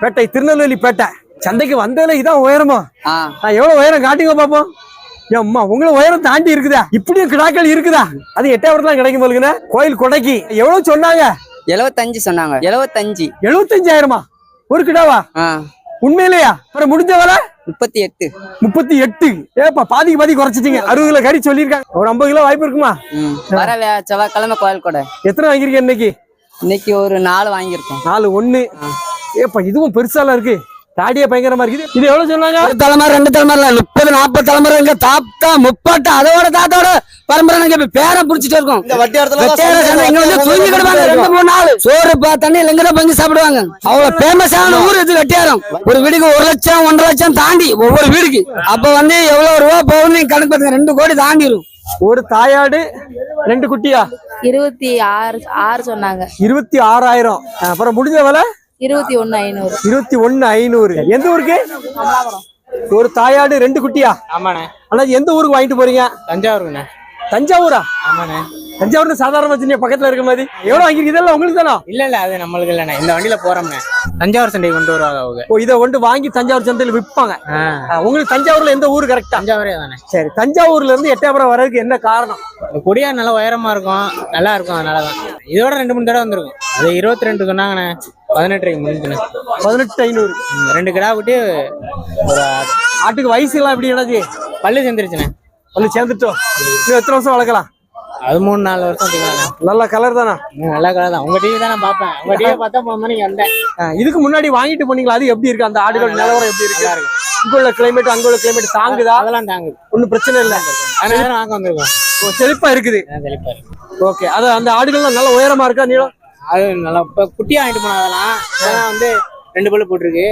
பேட்டை திருநெல்வேலி பேட்டை. சந்தைக்கு வந்ததுல இதான் உயரமா? நான் எவ்வளவு உயரம் காட்டுங்க பாப்போம். அம்மா உங்களை உயரம் தாண்டி இருக்குதா? இப்படியும் கிடாக்கள் இருக்குதா? அது எட்டாயிரத்துல கிடைக்கும் போலுங்கண்ணே கோயில் கொடைக்கு எவ்வளவு சொன்னாங்க? எழுவத்தஞ்சு சொன்னாங்க. எழுவத்தஞ்சு. எழுபத்தஞ்சாயிரமா ஒரு கிடாவா? உண்மையிலேயா? அப்புறம் முடிஞ்ச வேலை? முப்பத்தி எட்டு. முப்பத்தி எட்டு. ஏப்பா பாதிக்கு பாதி குறைச்சிட்டீங்க. அறுபது கிலோ கறி சொல்லியிருக்காங்க. ஒரு ஐம்பது கிலோ வாய்ப்பு இருக்குமா? வர செவ்வாய்க்கிழமை கோயில் கூட. எத்தனை வாங்கியிருக்கேன் இன்னைக்கு? இன்னைக்கு ஒரு நாலு வாங்கியிருக்கோம். நாலு ஒண்ணு ஏப்பா இதுவும் பெருசாலாம் இருக்கு. தாடியே பயங்கரமா இருக்குது. இது எவ்வளவு சொன்னாங்க? ஒரு தலைமுறை ரெண்டு தலைமுறை முப்பது நாற்பது தலைமுறை எங்க தாத்தா முப்பாட்டா அதோட தாத்தாவோட பரம்பரை நாங்க இப்ப பேரை புடிச்சிட்டு இருக்கோம். இங்க வந்து தூங்கி கிடப்பாங்க ரெண்டு மூணு நாள். சோறு பா தண்ணி இல்லைங்கிற பங்கு சாப்பிடுவாங்க. அவ்வளவு ஃபேமஸான ஊர் இது வெட்டியாரம். ஒரு வீடுக்கு ஒரு லட்சம் ஒன்றரை லட்சம் தாண்டி ஒவ்வொரு வீடுக்கு. அப்ப வந்து எவ்வளவு ரூபா போகும்னு நீங்க கணக்கு பாத்துங்க ரெண்டு கோடி தாண்டிடும் ஒரு தாயாடு ரெண்டு குட்டியா? இருபத்தி ஆறு ஆறு சொன்னாங்க. இருபத்தி ஆறாயிரம். அப்புறம் முடிஞ்ச வேலை? இருபத்தி ஒண்ணு ஐநூறு. இருபத்தி ஒண்ணு ஐநூறு. எந்த ஊருக்கு? ஒரு தாயாடு ரெண்டு குட்டியா? ஆமாண்ணே. ஆனா எந்த ஊருக்கு வாங்கிட்டு போறீங்க? தஞ்சாவூருங்கண்ணே. தஞ்சாவூரா? ஆமாண்ணே. தஞ்சாவூர் சாதாரண வச்சு பக்கத்துல இருக்க மாதிரி. எவ்வளவு வாங்கிருக்கு இதெல்லாம் உங்களுக்கு தானா? இல்ல இல்ல அது நம்மளுக்கு இல்லண்ணே. இந்த வண்டியில போறோம்ண்ணே. தஞ்சாவூர் சண்டை கொண்டு வருவாங்க அவங்க. ஓ இதை கொண்டு வாங்கி தஞ்சாவூர் சந்தையில விற்பாங்க உங்களுக்கு தஞ்சாவூர்ல எந்த ஊர் கரெக்டா தஞ்சாவூரே தானே. சரி தஞ்சாவூர்ல இருந்து எட்டயபுரம் வர்றதுக்கு என்ன காரணம்? கொடியா நல்லா உயரமா இருக்கும். நல்லா இருக்கும் அதனாலதான். இதோட ரெண்டு மூணு தடவை வந்திருக்கும். அது இருபத்தி ரெண்டு சொன்னாங்கண்ணே பதினெட்டு முடிஞ்சுண்ணே. பதினெட்டு ஐநூறு. ரெண்டு கிடா குட்டி ஒரு ஆட்டுக்கு வயசு எல்லாம் எப்படி என்னது? பல்லு சேர்ந்துருச்சுண்ணே. வந்து சேர்ந்துட்டோம் இன்னும் எத்தனை வருஷம் வளர்க்கலாம்? அது மூணு நாலு வருஷம் நல்ல கலர் தானா? நல்ல கடை தான். உங்க டிவி தான் நான் பார்ப்பேன். உங்க டிவி பார்த்தா போன மணிக்கு வந்தேன். இதுக்கு முன்னாடி வாங்கிட்டு போனீங்களா? அது எப்படி இருக்கு? அந்த ஆடுகள் நிலவரம் எப்படி இருக்கு? இங்க உள்ள கிளைமேட் அங்க உள்ள கிளைமேட் தாங்குதா? அதெல்லாம் தாங்குது. ஒன்றும் பிரச்சனை இல்லை. அதனால தான் வாங்க வந்திருக்கோம். செழிப்பா இருக்குது. தெளிப்பா இருக்கு. ஓகே அது அந்த ஆடுகள்லாம் நல்ல உயரமா இருக்கா நீளம்? அது நல்லா இப்போ குட்டியா வாங்கிட்டு போனா அதெல்லாம். வந்து ரெண்டு பல்லு போட்டிருக்கு.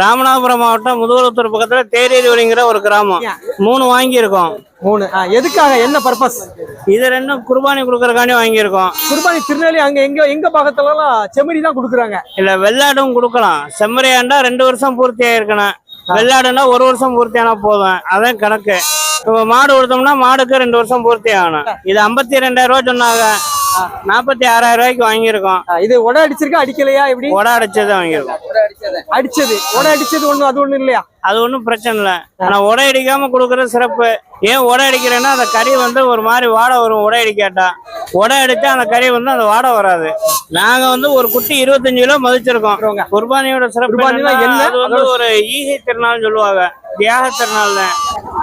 ராமநாதபுரம் மாவட்டம் முதுகுளத்தூர் பக்கத்துல தேரேரிவலிங்கிற ஒரு கிராமம். மூணு வாங்கியிருக்கோம். மூணு. ஆ, எதுக்காக? என்ன பர்பஸ் இது ரெண்டும் குர்பானி கொடுக்கறக்காண்டி வாங்கியிருக்கோம். குர்பானி திருநெல்வேலி அங்க எங்க எங்க பக்கத்துல எல்லாம் செம்மறி தான் கொடுக்குறாங்க. இல்ல வெள்ளாடும் கொடுக்கலாம். செம்மறியாண்டா ரெண்டு வருஷம் பூர்த்தி ஆயிருக்கணும். வெள்ளாடுனா ஒரு வருஷம் பூர்த்தி ஆனா போதும். அதான் கணக்கு. இப்போ மாடு கொடுத்தோம்னா மாடுக்கு ரெண்டு வருஷம் பூர்த்தி ஆகணும். இது ஐம்பத்தி ரெண்டாயிரம் ரூபாய் சொன்னாங்க. நாற்பத்தி ஆறாயிரம் ரூபாய்க்கு வாங்கியிருக்கோம். இது உட அடிச்சிருக்கா? அடிக்கலையா? எப்படி? உட அடிச்சதை வாங்கியிருக்கோம். அடிச்சது. உட அடிச்சது ஒண்ணு அது ஒண்ணு இல்லையா? அது ஒன்றும் பிரச்சனை இல்லை. ஆனால் உடை அடிக்காம கொடுக்கறது சிறப்பு. ஏன் உடை அடிக்கிறேன்னா அந்த கறி வந்து ஒரு மாதிரி வாடை வரும் உடை அடிக்காட்டா உடை அடிச்சா அந்த கறி வந்து அந்த வாடை வராது. நாங்க வந்து ஒரு குட்டி இருபத்தஞ்சு கிலோ மதிச்சிருக்கோம். குர்பானியோட சிறப்பு என்ன? அது வந்து ஒரு ஈகை திருநாள்னு சொல்லுவாங்க. தியாக திருநாள்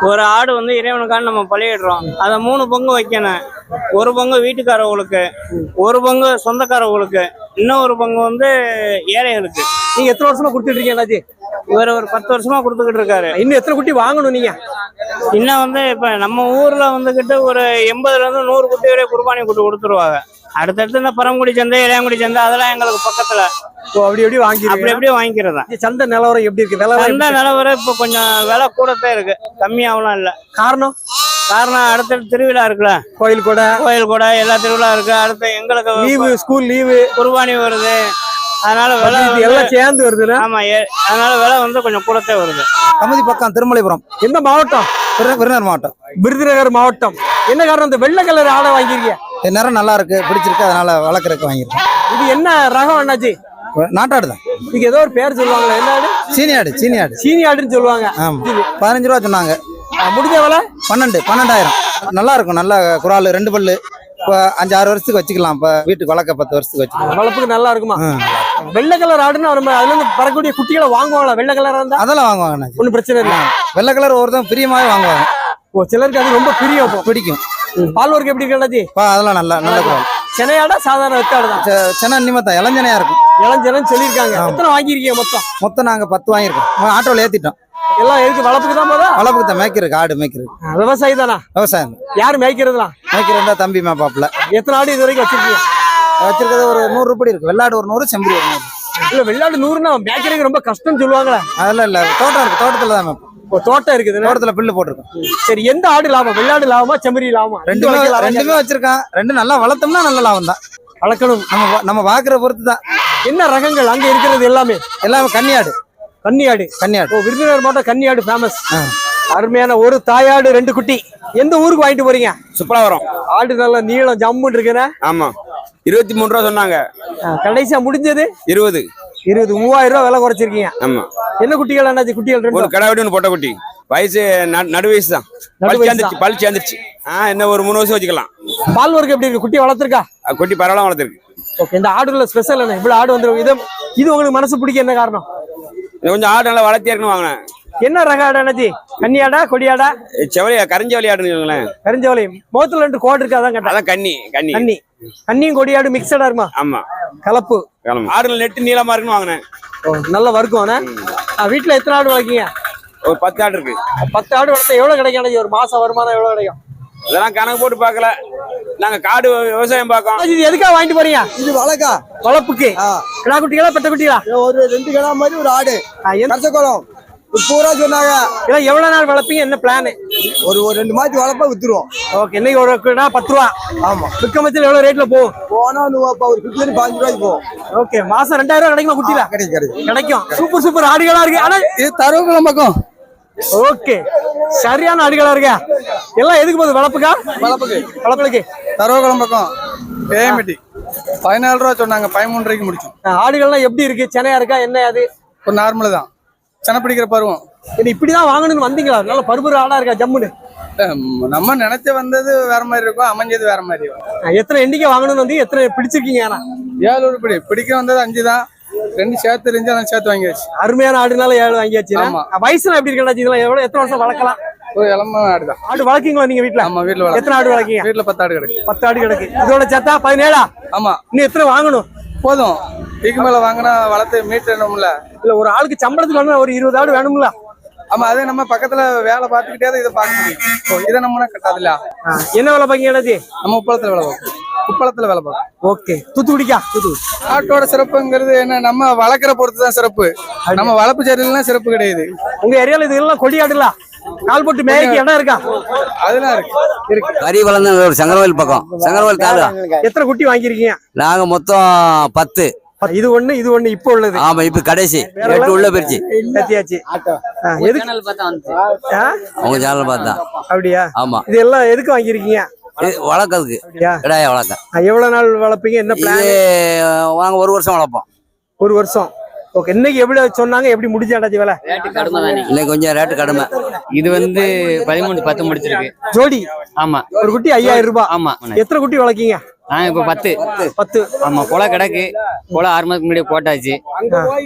ஒரு ஆடு வந்து இறைவனுக்கான நம்ம பலியிடுறோம். அதை மூணு பங்கு வைக்கணும். ஒரு பங்கு வீட்டுக்காரவங்களுக்கு ஒரு பங்கு சொந்தக்காரவங்களுக்கு இன்னொரு பங்கு வந்து ஏழைகளுக்கு. நீங்க எத்தனை வருஷமா கொடுத்துட்டு இருக்கீங்க அண்ணாச்சி இவர் ஒரு பத்து வருஷமா கொடுத்துக்கிட்டு இருக்காரு. இன்னும் எத்தனை குட்டி வாங்கணும் நீங்க? இன்னும் வந்து இப்ப நம்ம ஊர்ல வந்துகிட்டு ஒரு எண்பதுல இருந்து நூறு குட்டி வரை குர்பானி குட்டி கொடுத்துருவாங்க. அடுத்தடுத்து இந்த பரங்குடி சந்தை இளையங்குடி சந்தை அதெல்லாம் எங்களுக்கு பக்கத்துல. ஓ, அப்படி எப்படி அப்படி வாங்கி அப்படியே வாங்கிக்கிறதா சந்தை நிலவரம் எப்படி இருக்கு? நிலவரம் சந்தை எப்படி? நிலவரம் இப்ப கொஞ்சம் விலை கூடத்தான் இருக்கு. கம்மியாவலாம் இல்ல. காரணம்? காரணம் அடுத்தடுத்து திருவிழா இருக்குல்ல. கோயில் கூட. கோயில் கூட எல்லா திருவிழா இருக்கு. அடுத்து எங்களுக்கு லீவு ஸ்கூல் லீவு. குர்பானி வருது. அதனால விலை எல்லாம் சேர்ந்து வருதுன்னா ஆமா அதனால விலை வந்து கொஞ்சம் கூடத்தே வருது. கமதி பக்கம் திருமலைபுரம். எந்த மாவட்டம்? விரு- விருதுநகர் மாவட்டம். விருதுநகர் மாவட்டம். என்ன காரணம்? இந்த வெள்ளை கலர் ஆடை வாங்கிருக்கீங்க இது நிறம் நல்லா இருக்கு பிடிச்சிருக்கு அதனால வளர்க்குறதுக்கு வாங்கியிருக்கேன் இது என்ன ரகம் அண்ணாச்சி? நாட்டாடு தான். இதுக்கு ஏதோ ஒரு பேர் சொல்லுவாங்களே என்ன ஆடு சீனி ஆடு சீனி ஆடு சீனி ஆடுன்னு சொல்லுவாங்க. ஆமா. பதினஞ்சு ரூபா சொன்னாங்க. முடிஞ்ச விலை? பன்னெண்டு பன்னெண்டாயிரம். நல்லா இருக்கும் நல்ல குரால் ரெண்டு பல்லு. இப்போ அஞ்சு ஆறு வருஷத்துக்கு வச்சுக்கலாம் இப்போ வீட்டுக்கு வளர்க்க பத்து வருஷத்துக்கு வச்சுக்கலாம். வளர்ப்புக்கு நல்லா இருக்குமா. வெள்ளை கலர் ஆடுன்னா நம்ம அதுல இருந்து பறக்கக்கூடிய குட்டிகளை வாங்குவாங்களா? வெள்ளை கலரா இருந்தா? அதெல்லாம் வாங்குவாங்க. ஒன்றும் பிரச்சனை இல்லை. வெள்ளை கலர் ஒருத்தன் பிரியமாவே வாங்குவாங்க. ஓ சிலருக்கு அது ரொம்ப பிரியம் பிடிக்கும். பால் ஒர்க் எப்படி பா அதெல்லாம் நல்லா நல்ல சென்னையாடா சாதாரண வெத்தாடு தான். சென்னை நிமித்தம் இளஞ்சனையா இருக்கும். இளஞ்சலன்னு சொல்லியிருக்காங்க. எத்தனை வாங்கியிருக்கீங்க மொத்தம்? மொத்தம் நாங்க பத்து வாங்கியிருக்கோம். ஆட்டோவில் ஏத்திட்டோம். எல்லாம் எதுக்கு வளர்ப்புக்கு தான் போதா? வளர்ப்புக்கு தான் மேய்க்கிறதுக்கு ஆடு மேய்க்கிறதுக்கு. விவசாயி தானா? விவசாயம் தான். யார் மேய்க்கிறதுலாம்? மேய்க்கிறதா தம்பி மேப்பாப்புல எத்தனை ஆடு இது வரைக்கும் வச்சிருக்கீங்க? வச்சிருக்கிறது ஒரு நூறு ரூபாய் இருக்கு. வெள்ளாடு ஒரு நூறு செம்பரி ஒரு நூறு. இல்ல வெள்ளாடு நூறுனா மேய்க்கிறதுக்கு ரொம்ப கஷ்டம்னு சொல்லுவாங்களே. அதெல்லாம் இல்ல. தோட்டம் இருக்கு. தோட்டத்துல தான் மேய்ப்போம். தோட்டம் இருக்குது. தோட்டத்துல பில்லு போட்டிருக்கோம். சரி எந்த ஆடு லாபம்? வெள்ளாடு லாபமா செம்மறி லாபமா? ரெண்டுமே வகையில ரெண்டுமே வச்சிருக்கான். ரெண்டு நல்லா வளர்த்தோம்னா நல்ல லாபம் தான் வளர்க்கணும். நம்ம நம்ம பாக்குற பொறுத்து தான் என்ன ரகங்கள் அங்க இருக்கிறது எல்லாமே? எல்லாமே கன்னியாடு. கன்னியாடு. கன்னியாடு. ஓ விருதுநகர் மாவட்டம் கன்னியாடு ஃபேமஸ். அருமையான ஒரு தாயாடு ரெண்டு குட்டி. எந்த ஊருக்கு வாங்கிட்டு போறீங்க? சுப்பலாவரம் ஆடு நல்ல நீளம் ஜம்முன்னு இருக்குண்ணே. ஆமா. இருபத்தி மூணு ரூபா சொன்னாங்க. கடைசியா முடிஞ்சது? இருபது. இருபது மூவாயிரம் ரூபாய் விலை குறைச்சிருக்கீங்க. ஆமா. என்ன குட்டிகள் அண்ணாச்சி? குட்டிகள் ஒரு கடை ஒன்று பொட்டை குட்டி. வயசு நடு- வயசு தான். பல் சேர்ந்துருச்சு ஆ என்ன ஒரு மூணு வருஷம் வச்சுக்கலாம். பால் ஒர்க் எப்படி இருக்கு? குட்டி வளர்த்துருக்கா? குட்டி பரவாயில்ல வளர்த்துருக்கு. ஓகே இந்த ஆடுல ஸ்பெஷல் என்ன இவ்வளவு ஆடு வந்துரும். இது இது உங்களுக்கு மனசு பிடிக்க என்ன காரணம்? கொஞ்சம் ஆடு நல்லா வளர்த்தியா இருக்குன்னு வாங்கினேன். என்ன ரக ஆடு அண்ணாச்சி? கன்னியாடா கொடியாடா செவலியா கரிஞ்சவலி ஆடுன்னு சொல்லுங்களேன். கரிஞ்சவலை முகத்துல ரெண்டு கோடு இருக்கு அதான் அதான் கன்னி கன்னி. கன்னி. கன்னியும் கொடியாடு மிக்சடா இருக்குமா? ஆமா. கலப்பு. ஆடுல நெட்டு நீளமா இருக்குன்னு வாங்கினேன். ஓ, நல்ல. ஆ, வீட்டுல எத்தனை ஆடு வளர்க்கீங்க? ஒரு பத்து ஆடு இருக்கு. பத்து ஆடு வளர்த்தா எவ்வளவு கிடைக்கும்? ஒரு மாசம் வருமானம் எவ்வளவு கிடைக்கும்? இதெல்லாம் கணக்கு போட்டு பார்க்கல. நாங்க காடு விவசாயம் பார்க்கோம் இது எதுக்காக வாங்கிட்டு போறீங்க? இது வழக்கா வளர்ப்புக்கு. கிடா குட்டிகளா பெட்ட குட்டிகளா? ஒரு ரெண்டு கிடா மாதிரி ஒரு ஆடு. ஆ, பூரா சொன்னாங்க. இதெல்லாம் எவ்வளவு நாள் வளர்ப்பீங்க? என்ன பிளான் ஒரு ஒரு ரெண்டு மாத்தி வளர்ப்பா வித்துருவோம். ஓகே இன்னைக்கு ஒரு கிடா பத்து ரூபா. ஆமா. விற்கமத்தில் எவ்வளவு ரேட்ல போகும்? போனா நூறுபா ஒரு பிப்டி பாஞ்சு ரூபாய்க்கு போகும். ஓகே மாசம் ரெண்டாயிரம் ரூபாய் கிடைக்குமா குட்டியில கிடைக்கும் கிடைக்கும். கிடைக்கும். சூப்பர் சூப்பர் ஆடுகளா இருக்கு. ஆனா இது தருவகுளம் பக்கம். ஓகே. சரியான ஆடுகளா இருக்கா? எல்லாம் எதுக்கு போகுது? வளர்ப்புக்கா? வளர்ப்புக்கு. வளர்ப்புக்கு. தருவகுளம் பக்கம். பேமெட்டி பதினாலு ரூபா சொன்னாங்க பதிமூணு ரூபாய்க்கு முடிச்சோம் ஆடுகள்லாம் எப்படி இருக்கு? சென்னையா இருக்கா? என்ன அது? ஒரு நார்மல் தான். சென பிடிக்கிற பருவம். இது இப்படிதான் வாங்கணும்னு வந்தீங்களா? நல்ல பருபரு ஆடா இருக்கா ஜம்முன்னு? நம்ம நினைச்ச வந்தது வேற மாதிரி இருக்கும் அமைஞ்சது வேற மாதிரி எத்தனை எண்ணிக்கை வாங்கணும்னு வந்து எத்தனை பிடிச்சிருக்கீங்க ஆனா? ஏழு உருப்படி பிடிக்க வந்தது அஞ்சு தான் ரெண்டு சேர்த்து இருந்துச்சு அதெல்லாம் சேர்த்து வாங்கியாச்சு. அருமையான ஆடுனால ஏழு வாங்கியாச்சு ஆமா. வயசுல எப்படி இருக்கா இதெல்லாம் எவ்வளவு எத்தனை வருஷம் வளர்க்கலாம்? ஒரு இளம ஆடு தான் ஆடு வளர்க்கீங்களா நீங்க வீட்டுல ஆமா வீட்டுல எத்தனை ஆடு வளர்க்கீங்க? வீட்டுல பத்து ஆடு கிடக்கு. பத்து ஆடு கிடக்கு. இதோட சேர்த்தா பதினேழா? ஆமா. இன்னும் எத்தனை வாங்கணும்? போதும். இதுக்கு மேல வாங்கினா வளர்த்து மீட்டணும்ல. இல்ல ஒரு ஆளுக்கு சம்பளத்துக்கு வேணும் ஒரு இருபது ஆடு வேணும்ல? ஆமா அதே நம்ம பக்கத்துல வேலை பார்த்துக்கிட்டே இதை பார்க்க முடியும். இதை நம்மனா கட்டாதுல்ல. என்ன வேலை பாக்கீங்க நம்ம உப்பளத்துல வேலை பார்க்கணும் உப்பளத்துல வேலை பார்க்கணும் ஓகே. தூத்துக்குடிக்கா? தூத்துக்குடி. ஆட்டோட சிறப்புங்கிறது என்ன நம்ம வளர்க்குற பொறுத்து தான் சிறப்பு. நம்ம வளர்ப்பு சரியில்லைன்னா சிறப்பு கிடையாது. உங்க ஏரியால இதெல்லாம் கொடி ஆடுல கால் போட்டு மேய்க்கு இடம் இருக்கா? அதெல்லாம் இருக்கு. கறி வளர்ந்த ஒரு சங்கரவயல் பக்கம். சங்கரவயல் தாலுகா எத்தனை குட்டி வாங்கியிருக்கீங்க? நாங்க மொத்தம் பத்து. இது ஒண்ணு இது ஒண்ணு இப்போ உள்ளது. ஆமா இப்ப கடைசி. எட்டு உள்ள போயிருச்சு. கத்தியாச்சு. ஆ, எதுக்கு? அவங்க சேனல் பார்த்தா. அப்படியா? ஆமா. இது எல்லாம் எதுக்கு வாங்கியிருக்கீங்க? இது வளர்க்கறதுக்கு அப்படியா? கிடாய வளர்க்க எவ்வளவு நாள் வளர்ப்பீங்க? என்ன பிளான் வாங்க ஒரு வருஷம் வளர்ப்போம். ஒரு வருஷம். ஓகே இன்னைக்கு எப்படி சொன்னாங்க? எப்படி முடிஞ்சாண்டாச்சு வேலை? இன்னைக்கு கொஞ்சம் ரேட்டு கடுமை. இது வந்து பதிமூணு பத்து முடிச்சிருக்கு. ஜோடி? ஆமா. ஒரு குட்டி ஐயாயிரம் ரூபாய் ஆமா. எத்தனை குட்டி வளர்க்கீங்க? நான் இப்ப பத்து. பத்து. ஆமா கொலை கிடக்கு. கொலை ஆறு மாதத்துக்கு முன்னாடி போட்டாச்சு.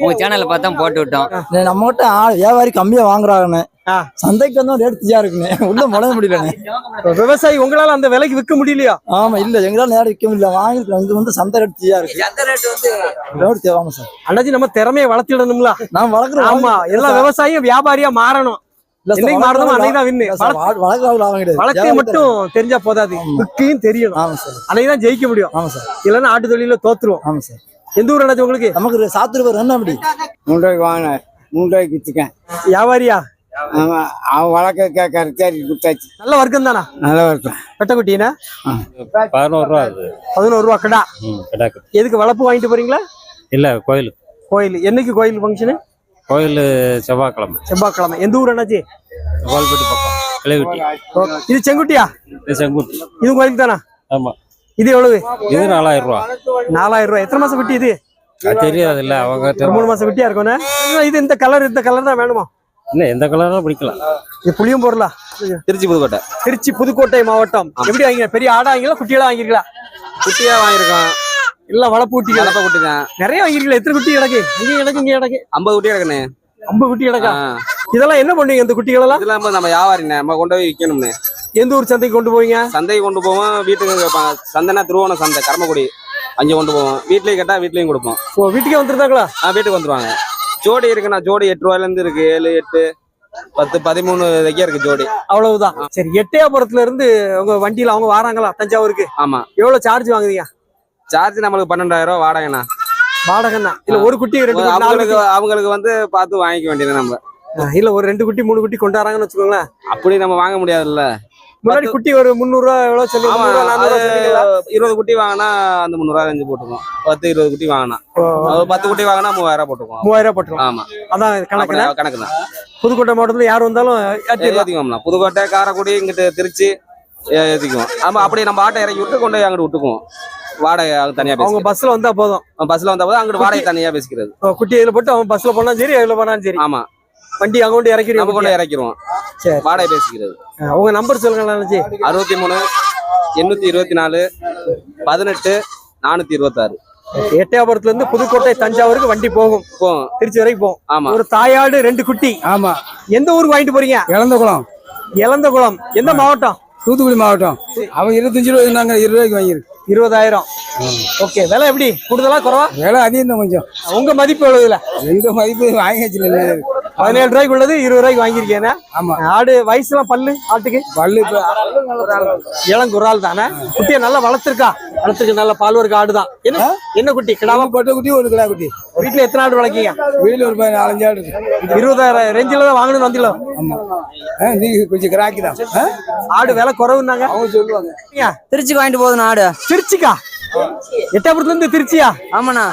உங்க சேனல்ல பார்த்தா போட்டு விட்டோம். நம்ம கிட்ட ஆள் வியாபாரி கம்மியா வாங்குறாங்கண்ணே ஆ. சந்தைக்கு வந்து ரேட் தீயா இருக்குண்ணே உள்ள முடியலண்ணே. விவசாயி உங்களால அந்த விலைக்கு விற்க முடியலையா? ஆமா இல்ல எங்களால நேரம் விற்க முடியல. வாங்கிருக்கோம் வந்து சந்தை ரேட் தீயா இருக்கு. ரேட் தேவாங்க சார். அண்ணாச்சி நம்ம திறமையை வளர்த்திடணும்ல நான் வளர்க்குறேன். ஆமா எல்லா விவசாயியும் வியாபாரியா மாறணும். மட்டும் தெரிஞ்சா போதாது. விற்கையும் தெரியணும் ஆமா சார். அன்னைக்கு தான் ஜெயிக்க முடியும். ஆமா சார். இல்லைன்னா ஆட்டு தொழில தோத்துருவோம். ஆமா சார். எந்த ஊர் உங்களுக்கு? நமக்கு சாத்து ரூபாய் என்ன அப்படி மூணு ரூபாய்க்கு வாங்கினார் மூணு ரூபாய்க்கு விற்றுக்கேன் வியாபாரியா? அவன் அவன் வழக்க கருத்தாரி கொடுத்தாச்சு. நல்ல வர்க்கம் தானா? நல்லா இருக்கும் வெட்டக்குட்டினா பதினோரு ரூபா அது. பதினோரு ரூபா கடா. ம் கிடாக்கு எதுக்கு வளர்ப்பு வாங்கிட்டு போறீங்களா? இல்ல கோயில். கோயில். என்னைக்கு கோயில் ஃபங்க்ஷனு கோயில் செவ்வாய்க்கிழமை. செவ்வாய்க்கிழமை. எந்த ஊர் அண்ணாச்சி? பக்கம். கிளைவெட்டி இது செங்குட்டியா? இது செங்குட்டி. இது கோயிலுக்கு தானா? ஆமா. இது எவ்வளவு? இது நாலாயிரம் ரூபா. நாலாயிரம் ரூபாய் எத்தனை மாசம் குட்டி இது? அது தெரியாது இல்ல அவங்க மூணு மாசம் குட்டியா இருக்கும்ண்ணே இது இந்த கலர் இந்த கலர் தான் வேணுமா? இல்ல எந்த கலரும் பிடிக்கலாம். இது புளியும் பொருளா? திருச்சி புதுக்கோட்டை. திருச்சி புதுக்கோட்டை மாவட்டம். எப்படி வாங்கிங்க? பெரிய ஆடா வாங்கிங்களா? குட்டியெல்லாம் வாங்கிருக்கீங்களா? குட்டியா வாங்கியிருக்கோம். இல்ல வளர்ப்பு குட்டிகள் கலப்பை குட்டி தான் நிறைய வாங்கிருக்கீங்களா? எத்தனை குட்டி கிடக்கு? இங்க கிடக்கு இங்க கிடக்கு. ஐம்பது குட்டியா இருக்குண்ணே ஐம்பது குட்டி கிடக்கா. இதெல்லாம் என்ன பண்ணுவீங்க இந்த குட்டிகள் எல்லாம் இதெல்லாம் நம்ம வியாபாரிண்ணே. நம்ம கொண்டு போய் விற்கணும்னு எந்த ஊர் சந்தைக்கு கொண்டு போவீங்க? சந்தைக்கு கொண்டு போவோம். வீட்டுக்கு கேட்பாங்க சந்தைனா திருவோணம் சந்தை கரமக்குடி. அங்கே கொண்டு போவோம். வீட்லயும் கேட்டா வீட்லயும் கொடுப்போம். ஓ வீட்டுக்கே வந்துருந்தாங்களா? ஆ வீட்டுக்கு வந்துருவாங்க. ஜோடி இருக்குண்ணா ஜோடி எட்டு ரூபாயில இருந்து இருக்கு. ஏழு எட்டு பத்து பதிமூணு வரைக்கும் இருக்கு ஜோடி. அவ்வளவுதான். சரி எட்டயபுரத்துல இருந்து உங்க வண்டியில அவங்க வராங்களா? தஞ்சாவூருக்கு? ஆமா. எவ்வளவு சார்ஜ் வாங்குறீங்க? சார்ஜ் நம்மளுக்கு பன்னெண்டாயிரம் ரூபா வாடகைண்ணா. வாடகைன்னா இல்ல ஒரு குட்டி ரெண்டு அவங்களுக்கு. அவங்களுக்கு வந்து பார்த்து வாங்கிக்க வேண்டியது நம்ம. இல்ல ஒரு ரெண்டு குட்டி மூணு குட்டி கொண்டாடுறாங்கன்னு வச்சுக்கோங்களேன். அப்படி நம்ம வாங்க முடியாதுல்ல. முன்னாடி குட்டி ஒரு முந்நூறு ரூபா எவ்வளவு சொல்லி இருபது குட்டி வாங்கினா அந்த முந்நூறுவா ரேஞ்சு போட்டுக்குவோம். பத்து இருபது குட்டி வாங்கினா. பத்து குட்டி வாங்கினா மூவாயிரம் ரூபாய் போட்டுக்குவோம். மூவாயிரம் ரூபாய் போட்டுரும் ஆமா. அதான் கணக்கு கணக்கு தான் புதுக்கோட்டை மாவட்டத்துல யார் வந்தாலும். ஏத்திக்குவோம்னா புதுக்கோட்டை காரைக்குடி இங்கிட்டு திருச்சி ஏ- ஏத்திக்குவோம். ஆமா அப்படி நம்ம ஆட்டை இறக்கி விட்டு கொண்டு போய் அங்கிட்டு விட்டுக்குவோம். வாடகை தனியா அவங்க பஸ்ல வந்தா போதும். பஸ்ல வந்தா போது அங்கிட்டு வாடகை தனியா பேசிக்கிறது. குட்டி இதுல போட்டு அவன் பஸ்ல போனாலும் சரி இதுல போனாலும் சரி. ஆமா. வண்டி அங்க கொண்டு நம்ம கொண்டு இறக்கிடுவோம். சரி. வாடகை பேசிக்கிறது. உங்க நம்பர் சொல்லுங்க நினைச்சு அறுபத்தி மூணு எண்ணூத்தி இருபத்தி நாலு பதினெட்டு நானூத்தி இருபத்தாறு. எட்டயபுரத்துல இருந்து புதுக்கோட்டை தஞ்சாவூருக்கு வண்டி போகும். போகும். திருச்சி வரைக்கும் போகும். ஆமா. ஒரு தாயாடு ரெண்டு குட்டி. ஆமா. எந்த ஊருக்கு வாங்கிட்டு போறீங்க? இளந்த குளம் இளந்தகுளம் எந்த மாவட்டம்? தூத்துக்குடி மாவட்டம். அவன் இருபத்தஞ்சு ரூபாய்க்கு நாங்க இருபது ரூபாய்க்கு வாங்கியிருக்கு. இருபதாயிரம். ஓகே விலை எப்படி? கூடுதலா குறவா? விலை அதிகம் தான் கொஞ்சம். உங்க மதிப்பு எவ்வளவு இதுல? எங்க மதிப்பு வாங்கி வச்சுல பதினேழு ரூபாய்க்கு உள்ளது இருபது ரூபாய்க்கு வாங்கியிருக்கேன். ஆமா. ஆடு வயசுலாம் பல்லு ஆட்டுக்கு? பல்லு இப்ப இளங்குறால் தானே? குட்டியை நல்லா வளர்த்துருக்கா? வளர்த்துருக்கு நல்ல பால் ஒரு ஆடு தான் என்ன என்ன குட்டி? கிடாவா? கிடாம பொட்டை குட்டி ஒரு கிடா குட்டி. வீட்டுல எத்தனை ஆடு வளர்க்கீங்க? வீட்டுல ஒரு நாலஞ்சு ஆடு இருபதாயிரம் ரேஞ்சில தான் வாங்கணும்னு வந்துடலாம் ஆமா. நீங்க கொஞ்சம் கிராக்கி தான்? ஆடு விலை குறவுன்னாங்க. அவங்க சொல்லுவாங்க. திருச்சிக்கு வாங்கிட்டு போகுதுண்ணா ஆடு. திருச்சிக்கா? எட்டாபுரத்துல இருந்து திருச்சியா? ஆமாண்ணா.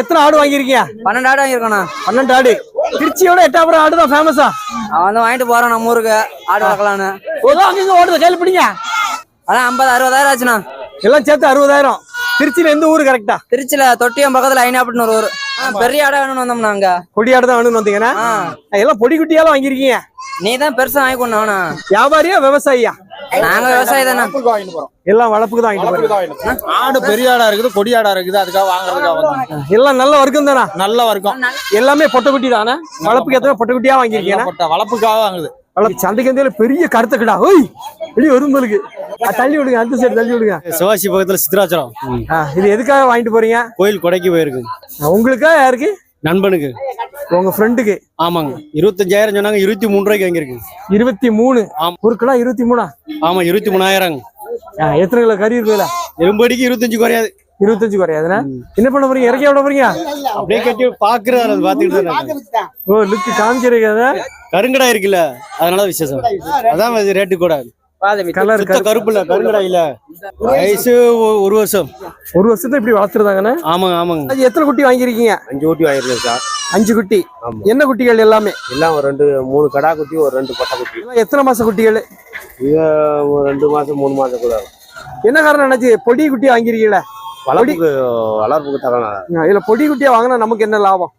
எத்தனை ஆடு வாங்கியிருக்கீங்க? பன்னெண்டு ஆடு வாங்கியிருக்கோண்ணா. பன்னெண்டு ஆடு. திருச்சியோட எட்டாபுரம் ஆடு தான் ஃபேமஸா அவன் வந்து வாங்கிட்டு போறான் நம்ம ஊருக்கு. ஆடு வளர்க்கலான்னு. ஏதோ அங்கங்க ஓடுது. கையில் பிடிங்க அதான் ஐம்பது அறுபதாயிரம் ஆச்சுண்ணா. எல்லாம் சேர்த்து அறுபதாயிரம். திருச்சியில எந்த ஊரு கரெக்டா திருச்சியில தொட்டியம் பக்கத்துல ஐநாப்பட்டின்னு ஒரு ஊர். பெரிய ஆடா வேணும்னு வந்தோம்னா அங்க. கொடியாடு தான் வேணும்னு வந்தீங்கன்னா எல்லாம் பொடி குட்டியாலாம் வாங்கியிருக்கீங்க. நீ தான் பெருசா வாங்கி கொண்டாவண்ணா வியாபாரியா விவசாயியா? நாங்க விவசாயி தானே. எல்லாம் வளர்ப்புக்கு தான் வாங்கிட்டு போறீங்க? ஆடு பெரிய ஆடா இருக்குது கொடி ஆடா இருக்குது அதுக்காக வாங்குறதுக்காக எல்லாம் நல்ல வர்க்கம் தானா? நல்லா இருக்கும் எல்லாமே பொட்டை குட்டி தானே? வளர்ப்புக்கு எத்தனை பொட்டை குட்டியா வாங்கியிருக்கீங்க வளர்ப்புக்காக வாங்குது சந்தைக்கு பெரிய கருத்த கிடா. ஓய்! வெளியே வரும்பலுக்கு தள்ளி விடுங்க அந்த சைடு தள்ளி விடுங்க. சிவாசி பக்கத்துல சித்ராச்சலம். இது எதுக்காக வாங்கிட்டு போறீங்க? கோயில் கொடைக்கு போயிருக்கு. உங்களுக்கா யாருக்கு? நண்பனுக்கு. உங்க ஃப்ரெண்டுக்கு ஆமாங்க. இருபத்தஞ்சாயிரம் சொன்னாங்க இருபத்தி மூணு ரூபாய்க்கு வாங்கியிருக்கு. இருபத்தி மூணு. கிலோ இருபத்தி மூணா? ஆமா இருபத்தி மூணாயிரம். எத்தனை கிலோ கறி இருக்குதுல? எலும்படிக்கு இருபத்தஞ்சு குறையாது. இருபத்தஞ்சு குறையாதுண்ணா என்ன? பண்ண போறீங்க? இறக்கி விட போறீங்க? அப்படியே கட்டி பாக்குறாரு அது பாத்துக்கிட்டு. ஓ லுக்கு காமிக்கிறீங்க கருங்கடா இருக்குல்ல அதனால விசேஷம். அதான் ரேட்டு கூட. கலர் சுத்த கருப்பு. இல்ல கருங்கடா இல்ல வயசு ஒரு வருஷம். ஒரு வருஷத்தை இப்படி வளர்த்துருந்தாங்கண்ணே? ஆமாங்க ஆமாங்க. அது எத்தனை குட்டி வாங்கியிருக்கீங்க? அஞ்சு ஊட்டி வாங்கிருக்கேன் சார். அஞ்சு குட்டி. ஆமா. என்ன குட்டிகள் எல்லாமே? எல்லாம் ஒரு ரெண்டு மூணு கடா குட்டி ஒரு ரெண்டு பொட்டை குட்டி. எத்தனை மாச குட்டிகள்? இது ஒரு ரெண்டு மாசம் மூணு மாசம் கூட. என்ன காரணம் நினைச்சு பொடி குட்டி வாங்கிருக்கீங்களே வளர்ப்புக்கு வளர்ப்புக்கு தரலாம் இதுல பொடி குட்டியா வாங்கினா நமக்கு என்ன லாபம்?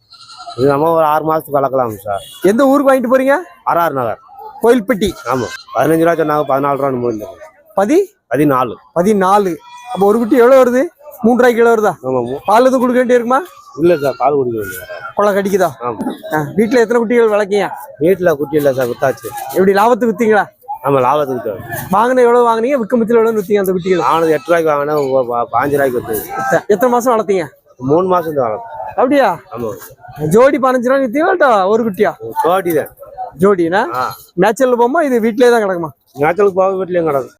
இது நம்ம ஒரு ஆறு மாசத்துக்கு வளர்க்கலாம் சார். எந்த ஊருக்கு வாங்கிட்டு போறீங்க? ஆர்ஆர் நகர். கோயில்பட்டி. ஆமா. பதினஞ்சு ரூபா சொன்னாங்க பதினாலு ரூபா முடியல பதி? பதினாலு. பதினாலு. அப்போ ஒரு குட்டி எவ்வளவு வருது? மூணு ரூபாய்க்கு கிலோ வருதா? ஆமா மூ- பால் எதுவும் கொடுக்க வேண்டி இருக்குமா இல்ல சார் பால் குடிக்க கொலை கடிக்குதா? ஆமா. ஆ, வீட்டுல எத்தனை குட்டிகள் வளர்க்கீங்க? வீட்டுல குட்டி இல்ல சார் வித்தாச்சு. எப்படி லாபத்துக்கு வித்தீங்களா? ஆமா லாபத்துக்கு தேவை வாங்கின எவ்வளவு வாங்குனீங்க? விற்க முத்தில் எவ்வளவு வித்தீங்க அந்த குட்டிகள்? நானூறு எட்டு ரூபாய்க்கு வாங்கினா பாஞ்சு ரூபாய்க்கு எத்தனை மாசம் வளர்த்தீங்க? மூணு மாசம் தான் வளர்க்கும் அப்படியா? ஆமா. ஜோடி பதினஞ்சு ரூபா வித்தீங்களா ஒரு குட்டியா? சோட்டி தான். ஜோடினா மேட்சல்ல போமா இது வீட்லயே தான் கிடக்குமா? நேச்சலுக்கு போக வீட்லயும் கிடக்கும்